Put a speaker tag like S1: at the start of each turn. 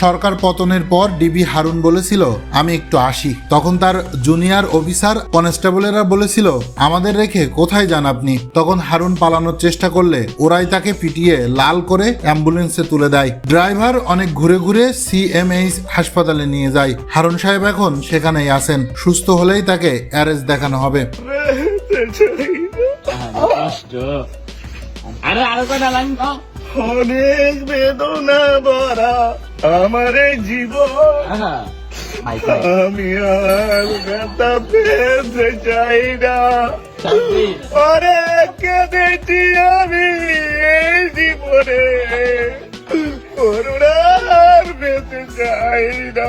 S1: সরকার পতনের পর ডিবি হারুন বলেছিল আমি একটু আসি। তখন তার জুনিয়র অফিসার কনস্টেবলেরা বলেছিল আমাদের রেখে কোথায় যান আপনি? তখন হারুন পালানোর চেষ্টা করলে ওরাই তাকে পিটিয়ে লাল করে অ্যাম্বুলেন্সে তুলে দেয়। ড্রাইভার অনেক ঘুরে ঘুরে সিএমএইচ হাসপাতালে নিয়ে যায়। হারুন সাহেব এখন সেখানেই আছেন। সুস্থ হলেই তাকে অ্যারেস্ট দেখানো হবে।
S2: আরে লাইন দাও।
S3: অনেক বেদনা ভরা। আমার এই জীবন আমি আর ব্যথা পেতে চাই না। অনেক কেঁদেছি আমি এই জীবনে। করুণার পেতে চাই না।